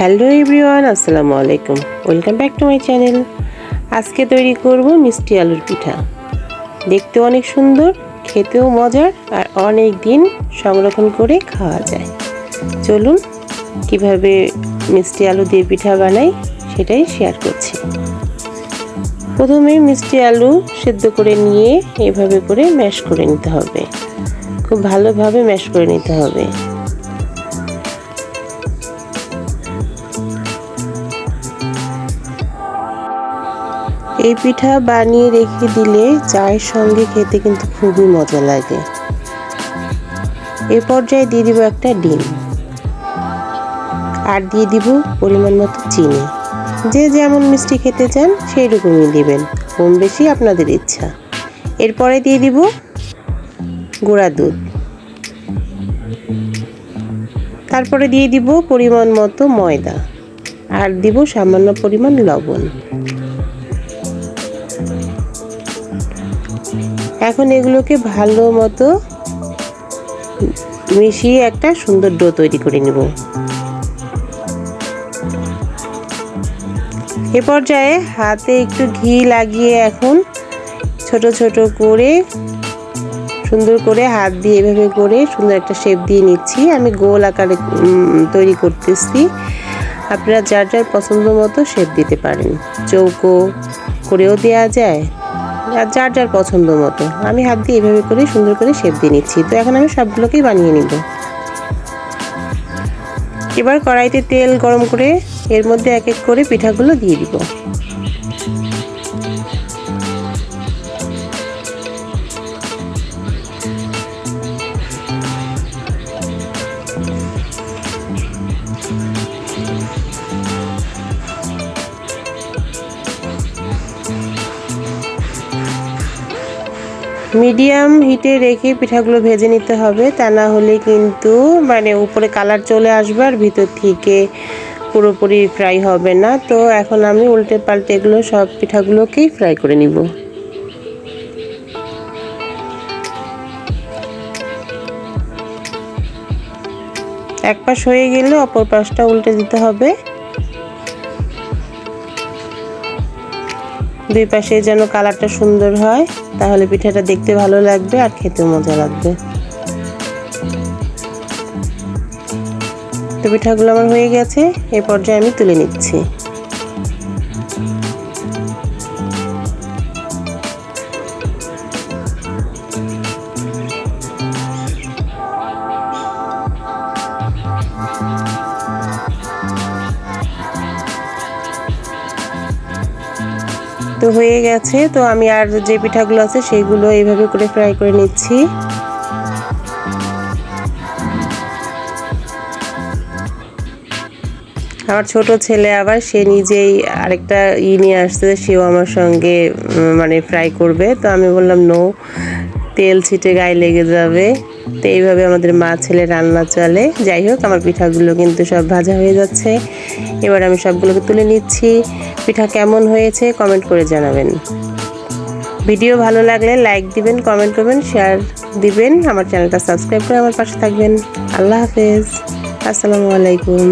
Hello everyone, আসসালামু আলাইকুম। Welcome back to my channel. আজকে তৈরি করব মিষ্টি আলুর পিঠা। দেখতে অনেক সুন্দর, খেতেও মজার, আর অনেক দিন সংরক্ষণ করে খাওয়া যায়। চলুন, কীভাবে মিষ্টি আলু দিয়ে পিঠা বানাই সেটাই শেয়ার করছি। প্রথমে মিষ্টি আলু সেদ্ধ করে নিয়ে এভাবে করে ম্যাশ করে নিতে হবে। খুব ভালোভাবে ম্যাশ করে নিতে হবে। এই পিঠা বানিয়ে রেখে দিলে চায়ের সঙ্গে খেতে কিন্তু খুবই মজা লাগে। এ পর্যায়ে দিয়ে দিব একটা ডিম। আর দিয়ে দিব পরিমাণ মতো চিনি। যে যেমন মিষ্টি খেতে চান সেই রকমই দিবেন, কম বেশি আপনাদের ইচ্ছা। এরপরে দিয়ে দিব গুঁড়া দুধ। তারপরে দিয়ে দিব পরিমাণ মতো ময়দা। আর দিব সামান্য পরিমাণ লবণ। এখন এগুলোকে ভালো মতো মিশিয়ে একটা সুন্দর ডো তৈরি করে নেব। এ পর্যায়ে হাতে একটু ঘি লাগিয়ে এখন ছোট ছোট করে সুন্দর করে হাত দিয়ে এভাবে করে সুন্দর একটা শেপ দিয়ে নিচ্ছি। আমি গোল আকারে তৈরি করতেছি। আপনারা যার যার পছন্দ মতো শেপ দিতে পারেন। চৌকো করেও দেওয়া যায়। যার যার পছন্দ মতো। আমি হাত দিয়ে এভাবে করে সুন্দর করে শেপ দিয়ে নিচ্ছি। তো এখন আমি সবগুলোকেই বানিয়ে নিব। এবার কড়াইতে তেল গরম করে এর মধ্যে এক এক করে পিঠাগুলো দিয়ে দিব। মিডিয়াম হিটে রেখে পিঠাগুলো ভেজে নিতে হবে। তা না হলে কিন্তু মানে উপরে কালার চলে আসবে আর ভিতর থেকে পুরোপুরি ফ্রাই হবে না। তো এখন আমি উল্টে পাল্টে এগুলো সব পিঠাগুলোকেই ফ্রাই করে নিব। এক পাশ হয়ে গেলে অপর পাশটা উল্টে দিতে হবে। দুই পাশে যেন কালারটা সুন্দর হয়, তাহলে পিঠাটা দেখতে ভালো লাগবে আর খেতে মজা লাগবে। তো পিঠাগুলো আমার হয়ে গেছে, এ পর্যায়ে আমি তুলে নিচ্ছি। তো হয়ে গেছে, তো আমি আর যে পিঠাগুলো আছে সেগুলো এইভাবে করে ফ্রাই করে নিচ্ছি। আমার ছোট ছেলে আবার, সে নিজেই আরেকটা ই নিয়ে আসছে, সেও আমার সঙ্গে মানে ফ্রাই করবে। তো আমি বললাম, নো, তেল ছিটে গায়ে লেগে যাবে। তো এইভাবে আমাদের মা ছেলে রান্না চলে। যাই হোক, আমার পিঠাগুলো কিন্তু সব ভাজা হয়ে যাচ্ছে। এবার আমি সবগুলোকে তুলে নিচ্ছি। পিঠা কেমন হয়েছে কমেন্ট করে জানাবেন। ভিডিও ভালো লাগলে লাইক দিবেন, কমেন্ট করবেন, শেয়ার দিবেন। আমার চ্যানেলটা সাবস্ক্রাইব করে আমার পাশে থাকবেন। আল্লাহ হাফেজ। আসসালামু আলাইকুম।